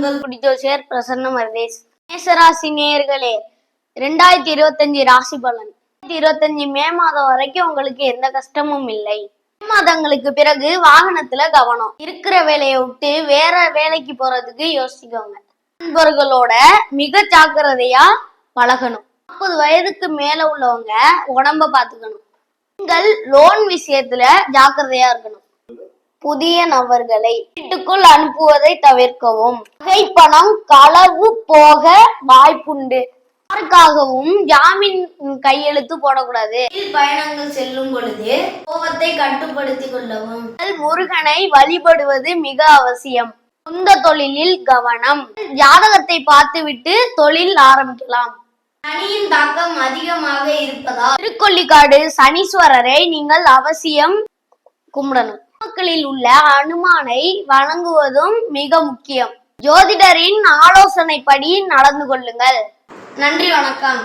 உங்கள் குடிஜோசியர் பிரசன்ன மருதேஷ் மேசராசி நேயர்களே ரெண்டாயிரத்தி இருபத்தஞ்சு ராசி பலன். இருபத்தஞ்சு மே மாதம் வரைக்கும் உங்களுக்கு எந்த கஷ்டமும் இல்லை. மே மாதங்களுக்கு பிறகு வாகனத்துல கவனம். இருக்கிற வேலையை விட்டு வேற வேலைக்கு போறதுக்கு யோசிக்கோங்க நண்பர்களோட மிக ஜாக்கிரதையா பழகணும். நாற்பது வயதுக்கு மேல உள்ளவங்க உடம்ப பாத்துக்கணும் நீங்கள் லோன் விஷயத்துல ஜாக்கிரதையா இருக்கணும். புதிய நபர்களை வீட்டுக்குள் அனுப்புவதை தவிர்க்கவும். நகை பணம் களவு போக வாய்ப்புண்டு. யாருக்காகவும் ஜாமீன் கையெழுத்து போடக்கூடாது. பயணங்கள் செல்லும் பொழுது கோபத்தை கட்டுப்படுத்திக் கொள்ளவும். முருகனை வழிபடுவது மிக அவசியம். சொந்த தொழிலில் கவனம். ஜாதகத்தை பார்த்துவிட்டு தொழில் ஆரம்பிக்கலாம். சனியின் தாக்கம் அதிகமாக இருப்பதால் திருக்கொள்ளிக்காடு சனீஸ்வரரை நீங்கள் அவசியம் கும்பிடணும். மக்களில் உள்ள அனுமானை வணங்குவதும் மிக முக்கியம். ஜோதிடரின் ஆலோசனைப்படி நடந்து கொள்ளுங்கள். நன்றி வணக்கம்.